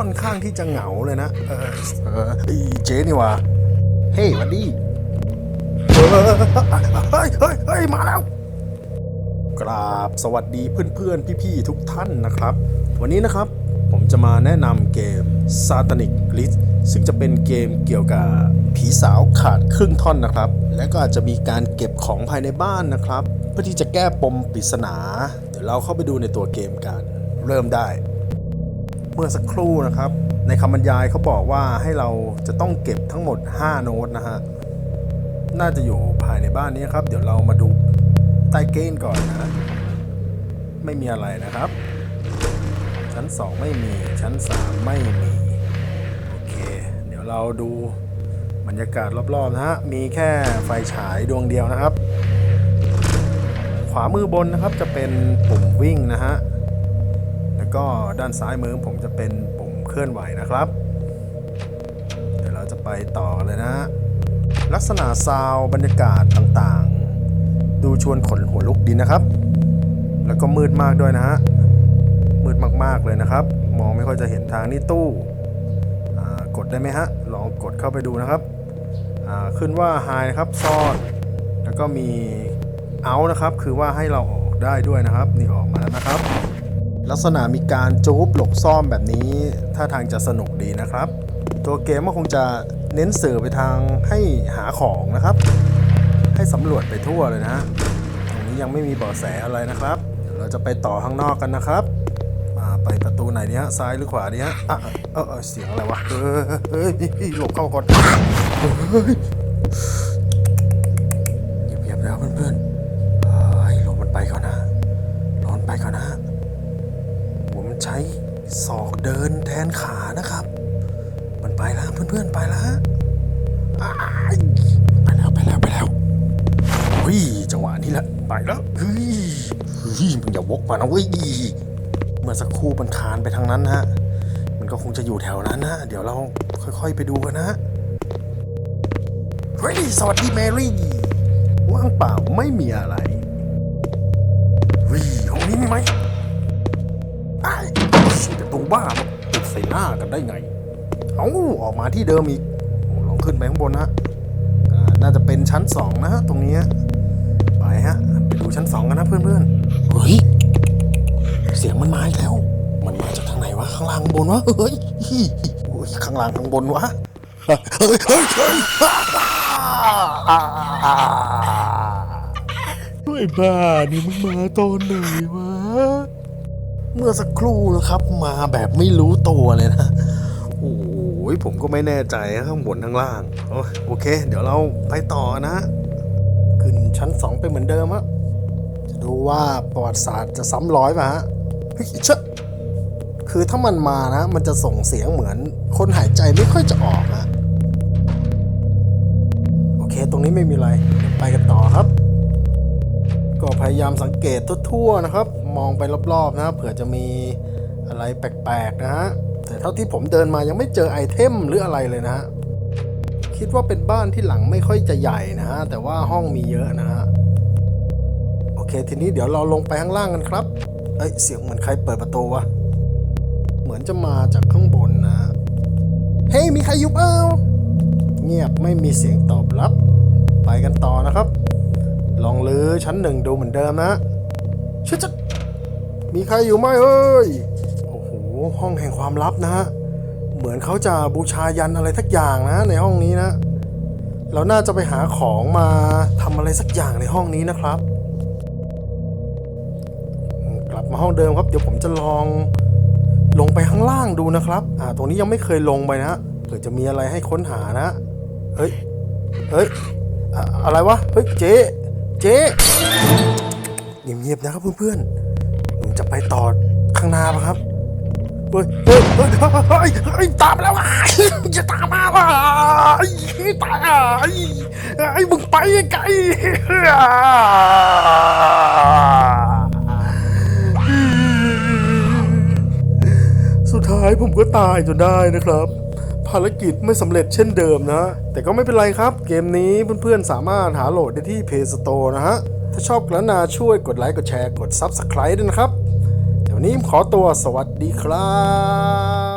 ค่อนข้างที่จะเหงาเลยนะ เออเออไอ้เจ๊นี่วะเฮ้ยหวันดีเออเฮ้ยเฮ้ยเฮ้ยมาแล้ว กราบสวัสดีเพื่อนๆ พี่ๆ ทุกท่านนะครับ วันนี้นะครับผมจะมาแนะนำเกม Satanic List ซึ่งจะเป็นเกมเกี่ยวกับผีสาวขาดครึ่งท่อนนะครับ และก็อาจจะมีการเก็บของภายในบ้านนะครับ เพื่อที่จะแก้ปมปริศนา เดี๋ยวเราเข้าไปดูในตัวเกมกัน เริ่มได้ เมื่อสักครู่นะครับ ในคำบรรยายเขาบอกว่าให้เราจะต้องเก็บทั้งหมด 5 โน้ตนะฮะ น่าจะอยู่ภายในบ้านนี้ครับ เดี๋ยวเรามาดูใต้เกณฑ์ก่อนนะ ไม่มีอะไรนะครับ ชั้น 2 ไม่มี ชั้น 3 ไม่มี โอเค เดี๋ยวเราดูบรรยากาศรอบๆนะฮะ มีแค่ไฟฉายดวงเดียวนะครับ ขวามือบนนะครับจะเป็นปุ่มวิ่งนะฮะ แล้วก็ด้านซ้ายมือผมจะเป็นปุ่มเคลื่อนไหวนะครับ เดี๋ยวเราจะไปต่อเลยนะฮะลักษณะซาวบรรยากาศต่างๆ ดูชวนขนหัวลุกดีนะครับ แล้วก็มืดมากด้วยนะฮะมืดมากๆเลยนะครับ มองไม่ค่อยจะเห็นทางนี่ตู้กดได้ไหมฮะลองกดเข้าไปดูนะครับขึ้นว่า High นะครับซ่อน แล้วก็มี Out นะครับ คือว่าให้เราออกได้ด้วยนะครับ นี่ออกมาแล้วนะครับ ลักษณะมีการจูบหลบซ่อมแบบนี้ท่าทางจะสนุกดีนะครับ ตัวเกมก็คงจะเน้นสื่อไปทางให้หาของนะครับ ให้สำรวจไปทั่วเลยนะตรงนี้ยังไม่มีเบาะแสอะไรนะครับ เดี๋ยวเราจะไปต่อข้างนอกกันนะครับอ่าไปประตูไหนดีฮะซ้ายหรือขวาดีฮะอะเออเสียงอะไรวะเออเฮ้ยหลบเข้าก่อน นแทนขานะครับ มันไปแล้วเพื่อนๆไปแล้วฮะอ้ายไปแล้วไปแล้วไปแล้วเฮ้ยจังหวะนี้แหละไปแล้วเฮ้ยเฮ้ยมึงอย่าวกมานะเว้ยเมื่อสักครู่มันคานไปทางนั้นฮะมันก็คงจะอยู่แถวนั้นนะเดี๋ยวเราค่อยๆไปดูกันนะฮะเฮ้ยสวัสดีแมรี่ว่างเปล่าไม่มีอะไรเฮ้ยห้องนี้มีไหมไอ้ประตูบ้ามาปิดใส่หน้ากันได้ไง เอาออกมาที่เดิมอีกโอ้ลองขึ้นไปข้างบนนะอ่าน่าจะเป็นชั้นสองนะฮะตรงนี้ฮะไปฮะไปดูชั้นสองกันนะเพื่อนๆเฮ้ยเสียงมันมาอีกแล้ว มันมาจากทางไหนวะข้างล่างข้างบนวะเฮ้ยโอ้ยข้างล่างข้างบนวะเฮ้ยเฮ้ยเฮ้ยเฮ้ยอ่าไอ้บ้านี่มึงมาตอนไหนวะ เมื่อสักครู่นะครับ มาแบบไม่รู้ตัวเลยนะโอ้ยผมก็ไม่แน่ใจข้างบนข้างล่างโอโอเค เดี๋ยวเราไปต่อนะ ขึ้นชั้นสองไปเหมือนเดิมอะจะดูว่าประวัติศาสตร์จะซ้ำร้อยป่ะฮะเฮ้ยเชะคือถ้ามันมานะ มันจะส่งเสียงเหมือน คนหายใจไม่ค่อยจะออกอะโอเค ตรงนี้ไม่มีอะไร ไปกันต่อครับ พยายามสังเกตทั่วๆนะครับ มองไปรอบๆนะเผื่อจะมีอะไรแปลกๆนะฮะแต่เท่าที่ผมเดินมายังไม่เจอไอเทมหรืออะไรเลยนะฮะคิดว่าเป็นบ้านที่หลังไม่ค่อยจะใหญ่นะฮะแต่ว่าห้องมีเยอะนะฮะโอเค ทีนี้เดี๋ยวเราลงไปข้างล่างกันครับเอ้ยเสียงเหมือนใครเปิดประตูวะเหมือนจะมาจากข้างบนนะเฮ้ยมีใครอยู่เปล่าเงียบไม่มีเสียงตอบรับ ไปกันต่อนะครับ ลองลือชั้นหนึ่งดูเหมือนเดิมนะชิจะมีใครอยู่ไหมเอ้ย โอ้โห ห้องแห่งความลับนะฮะ เหมือนเขาจะบูชายันอะไรสักอย่างนะ ในห้องนี้นะ เราน่าจะไปหาของมาทำอะไรสักอย่างในห้องนี้นะครับ กลับมาห้องเดิมครับ เดี๋ยวผมจะลองลงไปข้างล่างดูนะครับ อ่า ตรงนี้ยังไม่เคยลงไปนะเผื่อจะมีอะไรให้ค้นหานะ เฮ้ย เฮ้ย อะไรวะ เฮ้ย เจ๊ เจ๊เงียบๆนะครับเพื่อนๆผมจะไปต่อข้างหน้าปะครับเฮ้ยเฮ้ยเฮ้ยเฮ้ยตามแล้วอะจะตามมาว่ะไอ้ตายอะไอ้ไอ้มึงไปไกลสุดท้ายผมก็ตายจนได้นะครับ ภารกิจไม่สำเร็จเช่นเดิมนะ แต่ก็ไม่เป็นไรครับ เกมนี้เพื่อนๆ สามารถหาโหลดได้ที่ Play Store นะฮะ ถ้าชอบกระนาช่วยกดไลค์ กดแชร์ กด Subscribe ด้วยนะครับ เดี๋ยวนี้ขอตัวสวัสดีครับ